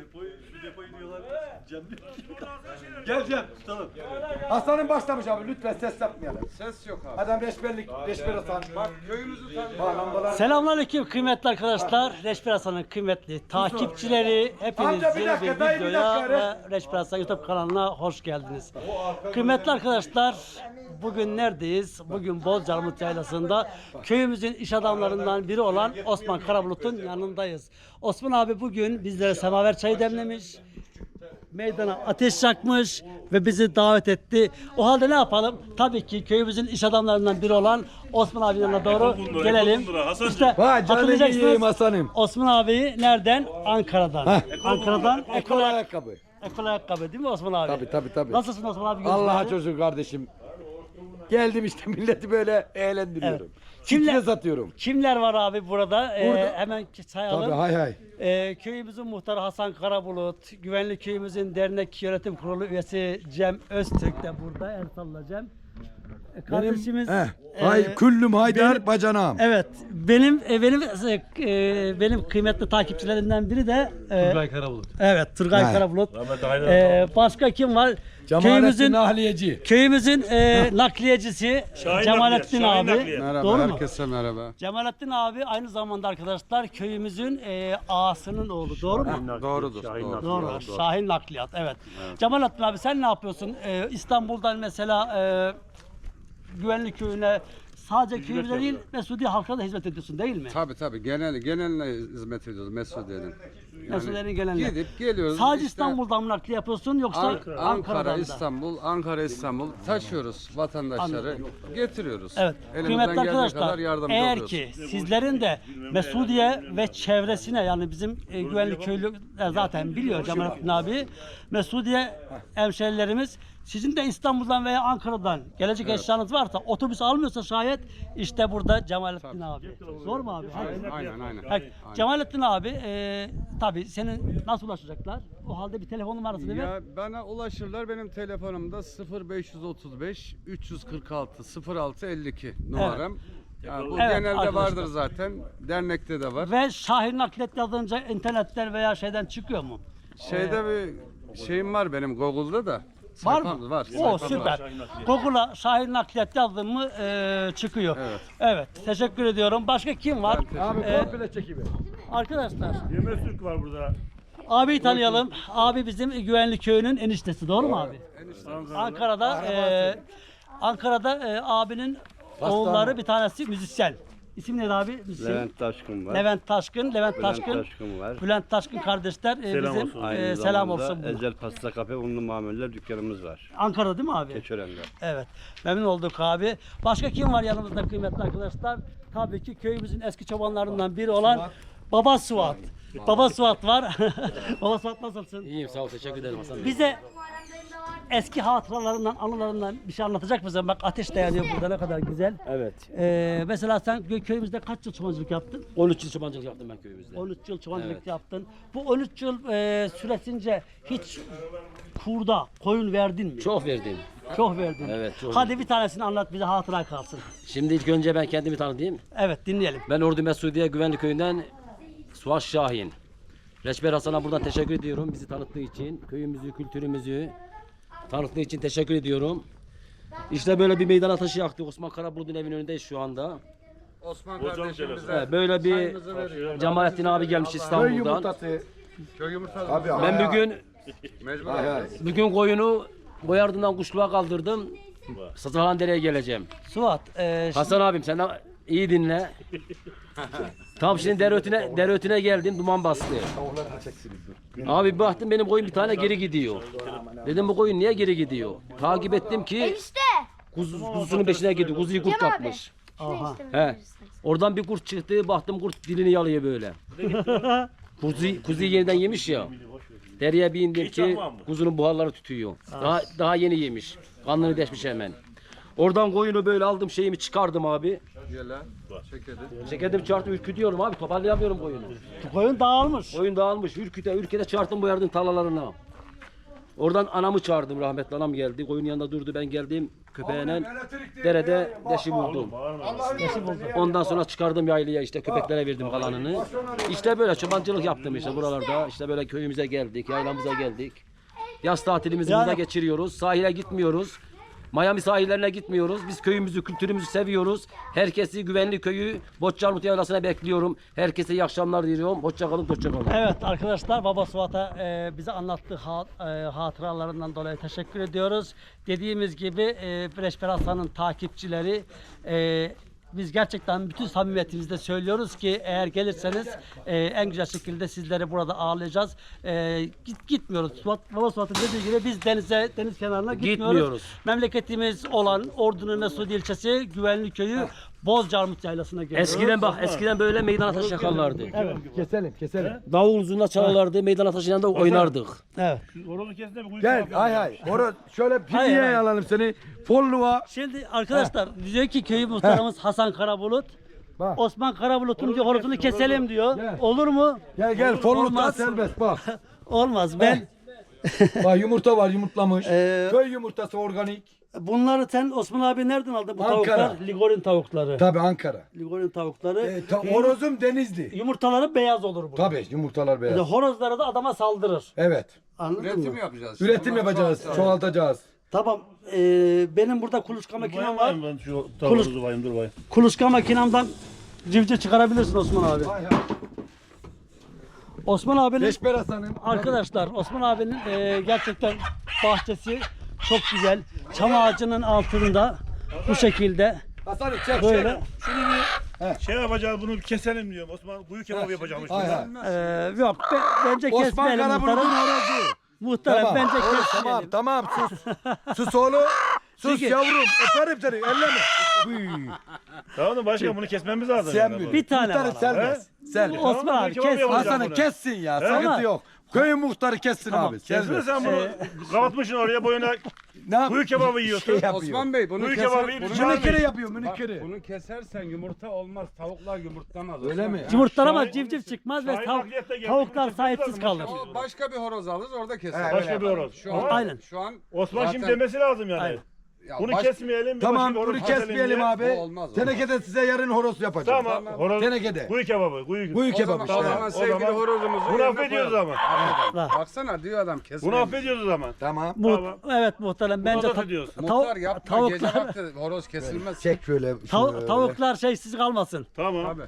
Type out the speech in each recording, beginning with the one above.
Depoyu depoyu iniyorlar. Cem Gel Cem tutalım. Hastanın başlamış abi lütfen ses yapmayalım. Ses yok abi. Adam reşberlik, reşber atan. Bak köyümüzü tanıyor. Selamünaleyküm kıymetli arkadaşlar. Reşber Hasan'ın kıymetli takipçileri hepiniz Amca bir bir dayı bir videoya dakika, ve Reşber Hasan YouTube kanalına hoş geldiniz. Kıymetli arkadaşlar bugün neredeyiz? Bugün Bozcaarmut Yaylası'nda köyümüzün iş adamlarından biri olan Osman Karabulut'un yanındayız. Osman abi bugün bizlere semaver çayı demlemiş. Meydana ateş yakmış ve bizi davet etti. O halde ne yapalım? Tabii ki köyümüzün iş adamlarından biri olan Osman abinin yanına doğru Ekol gelelim. Hasancığım. İşte Vay canını hatırlayacaksınız. Hasan'ım. Osman abi nereden? Ankara'dan. Ankara'dan Ekol ekol, ayakkabı. ekol ayakkabı değil mi Osman abi? Tabii tabii tabii. Nasılsın Osman abi? Gözün Allah'a abi? çocuğu kardeşim. Geldim işte milleti böyle eğlendiriyorum. Kimler- Kimler satıyorum? Kimler var abi burada? Ee, Burada- hemen sayalım. Tabii hay hay. Ee, köyümüzün muhtarı Hasan Karabulut, Güvenli Köyümüzün dernek yönetim kurulu üyesi Cem Öztürk de burada. El salla Cem. Kardeşimiz... Heh, e, hay, küllüm haydar benim- bacanağım. Evet, benim e, benim e, benim kıymetli takipçilerimden biri de e, Turgay Karabulut. Evet, Turgay Ha. Karabulut. Ee, başka kim var? Köyümüzün Nahliyeci. köyümüzün e, nakliyecisi Şahin Cemalettin nakliye, Şahin abi. nakliye. Merhaba Doğru mu? herkese merhaba. Cemalettin abi aynı zamanda arkadaşlar köyümüzün e, ağasının oğlu. Doğru mu? Doğrudur. Şahin doğru. nakliye. Doğru. Şahin Nakliyat. Evet. Cemalettin abi sen ne yapıyorsun? Ee, İstanbul'dan mesela e, Güvenlik Köyü'ne sadece köyümüze değil Mesudiye halkına da hizmet ediyorsun değil mi? Tabii tabii genel geneline hizmet ediyoruz Mesudiye'nin. Mesudiye'nin geneline. Gidip geliyoruz. Sadece işte İstanbul'dan mı nakliye yapıyorsun yoksa An- Ankara'dan Ankara? İstanbul, Ankara, İstanbul taşıyoruz vatandaşları. Getiriyoruz. Evet. Elimizden Kıymetli geldiği arkadaşlar kadar yardımcı eğer oluyoruz. ki sizlerin de Mesudiye ve çevresine yani bizim e, güvenlik köylü e, zaten biliyor Cemalettin abi. Mesudiye hemşerilerimiz sizin de İstanbul'dan veya Ankara'dan gelecek eşyanız varsa otobüs almıyorsa şayet işte burada Cemalettin abi. Zor mu abi? Aynen aynen. aynen. Cemalettin abi e, tabii senin nasıl ulaşacaklar? O halde bir telefon numarası değil mi? Ya bana ulaşırlar benim telefonumda 0535 346 0652 numaram. Ya bu Evet, genelde arkadaşlar. vardır zaten. Dernekte de var. Ve Şahin Naklet yazınca internetten veya şeyden çıkıyor mu? Şeyde bir şeyim var benim Google'da da. Var mı? Var. O sayfam süper. var. Google'a Şahin Nakliyat yazdın mı e, çıkıyor. Evet. Evet. Teşekkür ediyorum. Başka kim var? Abi Ee, komple çekimi. arkadaşlar Yemez Türk var burada. abi tanıyalım. Abi bizim Güvenli Köyü'nün eniştesi doğru mu abi? Ankara'da e, Ankara'da e, abinin oğulları bir tanesi müzisyen. İsim neydi abi? Müzisyen. Levent Taşkın var. Levent Taşkın, Levent Bülent Taşkın, Taşkın var. Bülent Taşkın kardeşler e, Selam bizim olsun. e, Aynı selam zamanda olsun. Ezel Pasta Kafe unlu mamuller dükkanımız var. Ankara'da değil mi abi? Keçören'de. Evet. Memnun olduk abi. Başka kim var yanımızda kıymetli arkadaşlar? Tabii ki köyümüzün eski çobanlarından biri olan Baba Suat. Baba Suat var. Baba Suat nasılsın? İyiyim sağ ol teşekkür ederim Hasan Bey. Bize eski hatıralarından, anılarından bir şey anlatacak mısın? Bak ateş dayanıyor burada ne kadar güzel. Evet. Ee, mesela sen kö- köyümüzde kaç yıl çobancılık yaptın? 13 yıl çobancılık yaptım ben köyümüzde. 13 yıl çobancılık Evet. yaptın. Bu 13 yıl e, süresince hiç kurda koyun verdin mi? Çok verdim. Çok verdin. Evet, çok Hadi bir tanesini anlat bize hatıra kalsın. Şimdi ilk önce ben kendimi tanıtayım. Evet dinleyelim. Ben Ordu Mesudiye Güvenlik Köyü'nden Suat Şahin. Reçber Hasan'a buradan teşekkür ediyorum bizi tanıttığı için. Köyümüzü, kültürümüzü tanıttığı için teşekkür ediyorum. İşte böyle bir meydan taşı yaktık. Osman Karabulut'un evinin önündeyiz şu anda. Osman Hocam kardeşim söyle. bize Evet, böyle bir çayımızı veriyor. Cemalettin abi gelmiş Köy İstanbul'dan. yumurtası. Köy yumurtası. Abi Ben bugün Mecbur. Hay hay. bugün koyunu boy ardından kuşluğa kaldırdım. Sazahan Dere'ye geleceğim. Suat, e, şimdi- Hasan abim sen de iyi dinle. Tam şimdi dereötüne, dereötüne geldim duman bastı. Abi bir baktım benim koyun bir tane geri gidiyor. Dedim bu koyun niye geri gidiyor? Takip ettim ki Enişte. kuzu, kuzusunun peşine gidiyor. Kuzuyu kurt Cem abi. kapmış. Aha. He. Oradan bir kurt çıktı baktım kurt dilini yalıyor böyle. Kuzu, kuzuyu yeniden yemiş ya. Dereye bir indim ki kuzunun buharları tütüyor. Daha, daha yeni yemiş. Kanını deşmiş hemen. Oradan koyunu böyle aldım şeyimi çıkardım abi. Gel lan. Çekedi. Çekedim çarptım ürkütüyorum abi toparlayamıyorum koyunu. koyun dağılmış. Koyun dağılmış ürküte ürküte çarptım bu yardın tarlalarına. Oradan anamı çağırdım rahmetli anam geldi. Koyun yanında durdu ben geldim köpeğine derede deşi buldum. Ondan sonra çıkardım yaylaya işte köpeklere verdim kalanını. İşte böyle çobancılık yaptım işte buralarda. İşte böyle köyümüze geldik, yaylamıza geldik. Yaz tatilimizi burada geçiriyoruz. Sahile gitmiyoruz. Miami sahillerine gitmiyoruz. Biz köyümüzü, kültürümüzü seviyoruz. Herkesi güvenli köyü Boçarmut Yaylası'na bekliyorum. Herkese iyi akşamlar diliyorum. Hoşça kalın, hoşça kalın. Evet arkadaşlar Baba Suat'a e, bize anlattığı ha- e, hatıralarından dolayı teşekkür ediyoruz. Dediğimiz gibi e, Reşber Hasan'ın takipçileri e, biz gerçekten bütün samimiyetimizle söylüyoruz ki eğer gelirseniz e, en güzel şekilde sizleri burada ağırlayacağız. E, git gitmiyoruz. Suat, Baba Suat'ın dediği gibi biz denize deniz kenarına gitmiyoruz. Gitmiyoruz. Memleketimiz olan Ordu'nun Mesudi ilçesi Güvenli Köyü Bozcarmut Yaylası'na geliyoruz. Eskiden bak eskiden böyle meydan taşı yakarlardı. Evet keselim keselim. Davul zurna çalarlardı, meydan taşı yanında oynardık. Evet. Gel hay hay. Orada şöyle Hayır, pidiye hayır. alalım seni. Folluğa. Şimdi arkadaşlar diyor ki köyü muhtarımız Hasan Karabulut. Bak. Osman Karabulut'un diyor horozunu keselim diyor. Gel. Olur mu? Gel gel folluğa Olmaz. serbest bak. Olmaz. Ben Bak yumurta var yumurtlamış. Ee, Köy yumurtası organik. bunları sen Osman abi nereden aldın bu Ankara. tavuklar? Ligorin tavukları. Tabi Ankara. Ligorin tavukları. E, ta, horozum denizli. Yumurtaları beyaz olur bu. Tabi yumurtalar beyaz. Horozları da adama saldırır. Evet. Anladın Üretim mı? yapacağız. Üretim yapacağız, çoğaltacağız. Tamam. ee, benim burada kuluçka makinem var. Ben şu tavuğunuzu bayım dur bayım. Kuluçka makinemden civciv çıkarabilirsin Osman abi. Hay hay. Osman abinin Leşber Hasan'ın. Arkadaşlar Osman abinin e, gerçekten bahçesi çok güzel. Çam ağacının altında bu şekilde Hasan'ı çek böyle Şey yapacağız bunu bir keselim diyorum. Osman kuyu kebabı yapacakmış. Hay hay. e, yok be- bence Osman kesmeyelim Karabulut'un muhtarım. horozu. Muhtarım Tamam. bence oğlum, kesmeyelim. tamam tamam sus. sus oğlum. Sus Peki. yavrum. Öperim seni. Elleme. Tamam da başka bunu kesmemiz lazım. Sen yani. bil. Bir tane Muhtarı var abi. serbest. Serbest. Osman abi kebap kes. Hasan'ı bunu. kessin ya. He? Sıkıntı yok. Köyün muhtarı kessin abi. Kesme Serbest. sen bunu kapatmışsın oraya boyuna Ne yap? kuyu kebabı yiyorsun. Şey yapıyor. Osman Bey bunu Kuyu keser. kebabı yiyip bunu- Münikiri yapıyor Bak, münikiri. bunu kesersen yumurta olmaz. Tavuklar yumurtlamaz. Öyle Osman mi? Bey. Civciv çıkmaz ve Şahin tav- geldi. tavuklar Bunu sahipsiz kalır. O başka bir horoz alırız orada keser. Başka bir horoz. Şu an, Aynen. Şu an Osman şimdi zaten- demesi lazım yani. Aynen. Ya Bunu baş- kesmeyelim. bir Tamam başka bunu horoz keselim kesmeyelim diye. abi. O olmaz, Tenekede size yarın horoz yapacağım. Tamam. Horoz. Tenekede. Kuyu kebabı. Kuyu, Kuyu O kebabı zaman, işte. o zaman Tamam, o sevgili zaman horozumuzu bunu yerine affediyoruz koyalım. Bak. Baksana diyor adam kesmeyin. Bunu affediyoruz o zaman. Tamam. Mu- Tamam. evet muhtarım bence da ta- diyorsun. tav- Muhtar yapma gece tavuklar vakti horoz kesilmez. Çek şöyle. tav- şöyle. tavuklar şeysiz kalmasın. Tamam. Abi.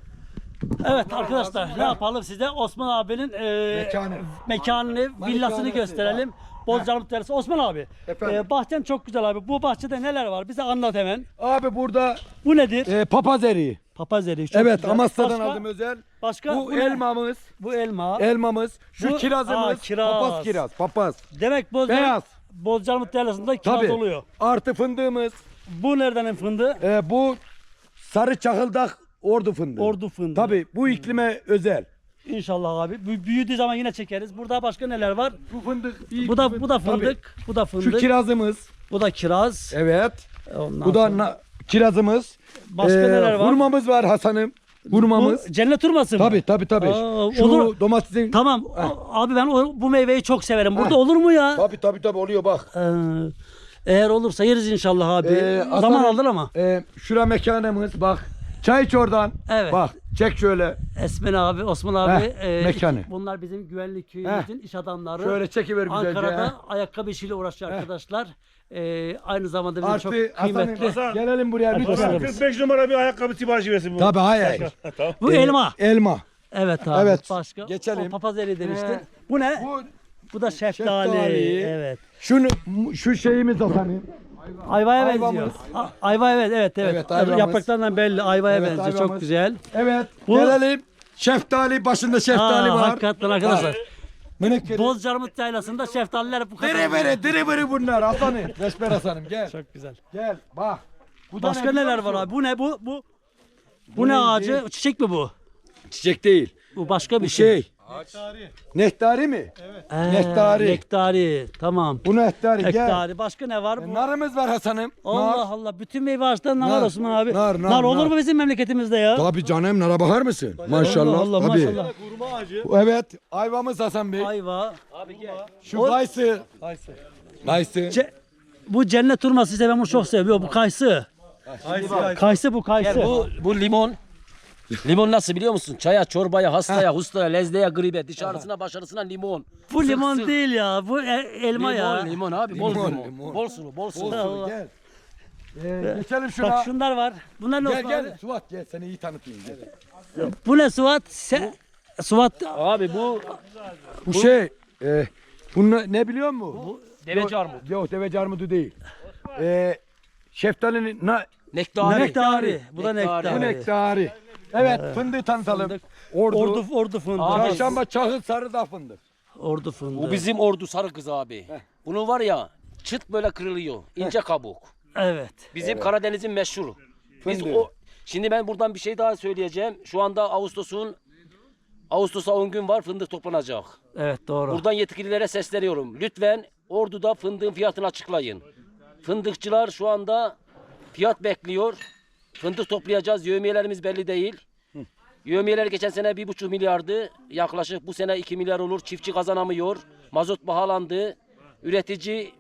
Evet arkadaşlar ne yapalım size Osman abinin e, Mekanı. mekanını, villasını Malikanesi, gösterelim. Bozcalı Terası. Osman abi, Efendim? e, bahçen çok güzel abi. Bu bahçede neler var? Bize anlat hemen. Abi burada Bu nedir? e, papaz eriği. Papaz eriği. çok Evet güzel. Amasya'dan Başka- aldım özel. Başka Bu, ne? elmamız. Bu elma. Elmamız. Şu Bu- kirazımız. Aa, kiraz. Papaz kiraz. Papaz. Demek Bozcalı, Beyaz. Bozcalı Terası'nda kiraz Tabii. oluyor. Artı fındığımız. Bu nereden fındığı? E, bu sarı çakıldak ordu fındığı. Ordu fındığı. Tabii bu iklime özel. İnşallah abi. Bü- Büyüdüğü zaman yine çekeriz. Burada başka neler var? Bu fındık. iyi Bu da bu da Tabii. fındık. Bu da Şu fındık. kirazımız. Bu da kiraz. Evet. Ondan Bu da sonra- na- kirazımız. Başka Ee, neler var? Hurmamız var Hasan'ım. Hurmamız. Bu cennet hurması mı? Tabii tabii tabii. Aa, Şu olur. domatesin. Tamam. o- Abi ben o, bu meyveyi çok severim. Burada olur mu ya? Tabii tabii tabii oluyor bak. Ee, eğer olursa yeriz inşallah abi. Ee, Zaman Hasan'ım, alır ama. E, şura mekanımız bak. Çay iç oradan. Evet. Bak çek şöyle. Esmen abi, Osman abi. Heh, mekanı. Bunlar bizim güvenlik köyümüzün iş adamları. Şöyle çekiver güzelce. Ankara'da ha. ayakkabı işiyle uğraşıyor arkadaşlar. Ee, aynı zamanda bizim Artı çok Hasan'ım kıymetli. Hasan. gelelim buraya lütfen. Hasan. 45 numara bir ayakkabı siparişi versin bu. Tabii hayır hayır. Bu elma. Elma. Evet abi. Evet. Başka. Geçelim. O papaz eriği demiştin. Ee, bu ne? Bu, Bu da şeftali. şeftali. Evet. şunu şu şeyimiz Hasan'ım. Ayvaya benziyor. A- ayva evet evet evet. Evet, ayvamız. Yapraklarından belli ayvaya Evet, benziyor. Çok ayvamız. güzel. Evet. Bu- Gelelim. Şeftali başında şeftali Aa, var. Hakikaten arkadaşlar. Mınık Bozcarmut yaylasında şeftaliler bu kadar. Diri biri diri biri bunlar Hasan'ım. Resper Hasan'ım gel. Çok güzel. Gel bak. Bu da Başka ne biliyor neler var musun? abi? Bu ne bu? Bu bu, Bu ne neydi? ağacı? Çiçek mi bu? Çiçek değil. Bu başka bir Bu şey. Şey. Nehtari mi? Ee, Nektari. Nektari. Tamam. Bu nehtari gel. Nektari. Başka ne var? Bu? Narımız var Hasan'ım. Allah Nar. Allah. Bütün meyve ağaçlarından Nar, var Osman abi. nar, nar, olur nar. mu bizim memleketimizde ya? Tabii canım nara bakar mısın? Maşallah. Allah Allah tabii. maşallah. Kurma ağacı. Evet. Ayvamız Hasan Bey. Ayva. Şu kayısı. Kayısı. Ce- bu cennet hurması ise ben bunu çok seviyorum. Bu kayısı. Kayısı bu kayısı. Bu bu limon. Limon nasıl biliyor musun? Çaya, çorbaya, hastaya, hustaya, lezdeye, gribe, dışarısına, başarısına limon. Bu Sık limon sık. değil ya. Bu e- elma Limon, ya. limon abi, bol Limon, limon. limon. Bol sulu, bol sulu. Gel. Ee, geçelim şuna. Bak şunlar var. Bunlar ne Gel Osman gel. abi? Suat gel seni iyi tanıtayım. Gel. Bu ne Suat? Se Suat Abi bu Bu şey. E, bunu ne biliyor musun? Bu deveci armut. Yok deveci armudu değil. E, şeftalinin na, Nektari. nektari. Bu da Nektari. nektari. bu nektarı. Evet fındığı tanıtalım. Ordu. Ordu ordu fındığı. Abi, Çarşamba çahıl sarı da fındık. Ordu fındığı. Bu bizim ordu sarı kız abi. Bunun var ya çıt böyle kırılıyor. ince kabuk. Evet. Bizim Karadeniz'in meşhuru. Biz Fındığı. o Şimdi ben buradan bir şey daha söyleyeceğim. Şu anda Ağustos'un Ağustos'a 10 gün var fındık toplanacak. Evet doğru. Buradan yetkililere sesleniyorum. Lütfen Ordu'da fındığın fiyatını açıklayın. Fındıkçılar şu anda fiyat bekliyor. Fındık toplayacağız. Yövmiyelerimiz belli değil. Yövmiyeler geçen sene bir buçuk milyardı. Yaklaşık bu sene 2 milyar olur. Çiftçi kazanamıyor. Mazot pahalandı. Üretici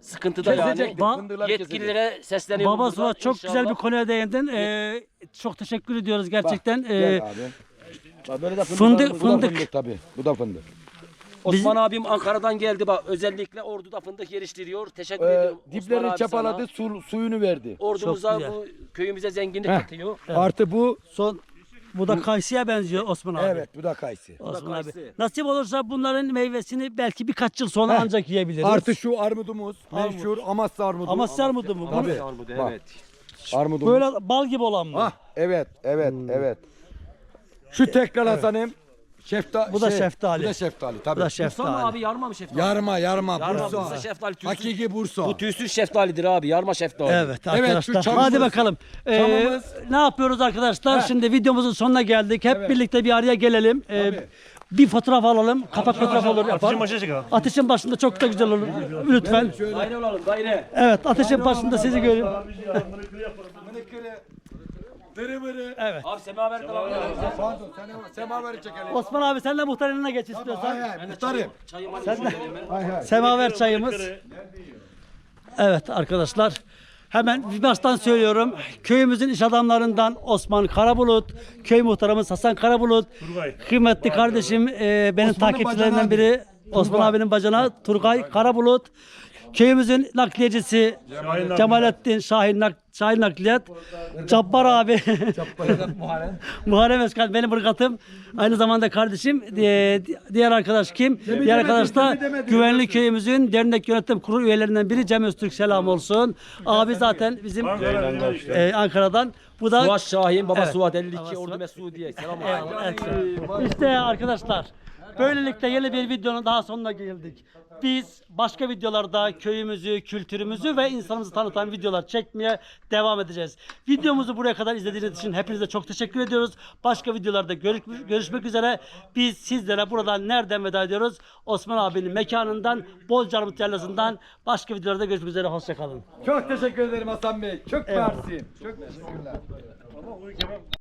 sıkıntıda yani. Ba- fındıkları kesecektik. Yetkililere sesleniyorum. Baba. Suat çok güzel bir İnşallah. konuya değindin. Ee, çok teşekkür ediyoruz gerçekten. Ee, Gel abi. Bak böyle de fındık- var. Bu da fındık. fındık tabii. Bu da fındık. Osman abim Ankara'dan geldi bak. Özellikle Ordu'da fındık yeriştiriyor. Teşekkür Ee, ediyorum. Osman diplerini abi çapaladı, sana. su, suyunu verdi. Ordumuza Çok bu köyümüze zenginlik Heh. katıyor. Artı bu son bu da kayısıya benziyor Osman abi. evet bu da kayısı. Osman abi. kayısı. Nasip olursa bunların meyvesini belki birkaç yıl sonra ancak yiyebiliriz. Artı şu armudumuz meşhur Amasya armudu. Amasya armudu mu? Tabii. Bak. Armudumuz. Böyle bal gibi olan mı? Ah evet evet Hmm. evet. Şu tekrar Hasan'ım. Şefta, Bu da şey, şeftali. Bu da şeftali tabii. Bu da şeftali. abi yarma mı şeftali? Yarma yarma, Yarma, Bursa. Bursa şeftali, tüysüz- Hakiki Bursa. Bu tüysüz şeftalidir abi. Yarma şeftali. Evet arkadaşlar. şu Hadi bakalım. Ee, çamımız- ne yapıyoruz arkadaşlar? Şimdi videomuzun sonuna geldik. Hep birlikte bir araya gelelim. Ee, bir fotoğraf alalım. Kapak fotoğrafı olur Ateşin yapalım. başına çıkalım. Ateşin başında çok da güzel olur. Lütfen. Daire olalım daire. Evet, ateşin başında sizi görüyorum. Dırı bırı. Evet. Abi semaver kalalım. Pardon sen semaveri çekelim. Osman abi sen de muhtarın yanına geç Hay istiyorsan. hay muhtarım. Çayımı Sen de. Hay hay. Semaver çayımız. Evet arkadaşlar. Hemen bir baştan söylüyorum. Köyümüzün iş adamlarından Osman Karabulut, köy muhtarımız Hasan Karabulut, Turgay. kıymetli kardeşim e, benim Osman'ın takipçilerinden bacanağı biri Osman abinin bacana Turgay Karabulut. Köyümüzün nakliyecisi Şahin Cemalettin Şahin, Nak Şahin Nakliyat. Cabbar abi. Muharrem Özkan benim ırgatım. Aynı zamanda kardeşim. Diğer, diğer arkadaş kim? diğer arkadaş da Güvenli Köyümüzün dernek yönetim kurulu üyelerinden biri Cem Öztürk selam olsun. Abi zaten bizim e, Ankara'dan. Bu da Suat Şahin, baba Evet. Suat 52, Baba Ordu. Mesudiye. Selam evet. İşte arkadaşlar böylelikle yeni bir videonun daha sonuna geldik. Biz başka videolarda köyümüzü, kültürümüzü ve insanımızı tanıtan videolar çekmeye devam edeceğiz. Videomuzu buraya kadar izlediğiniz için hepinize çok teşekkür ediyoruz. Başka videolarda görüş- görüşmek üzere. Biz sizlere buradan nereden veda ediyoruz? Osman abinin mekanından, Bolcarmut Yaylası'ndan başka videolarda görüşmek üzere. Hoşçakalın. Çok teşekkür ederim Hasan Bey. Çok mersi. Çok teşekkürler.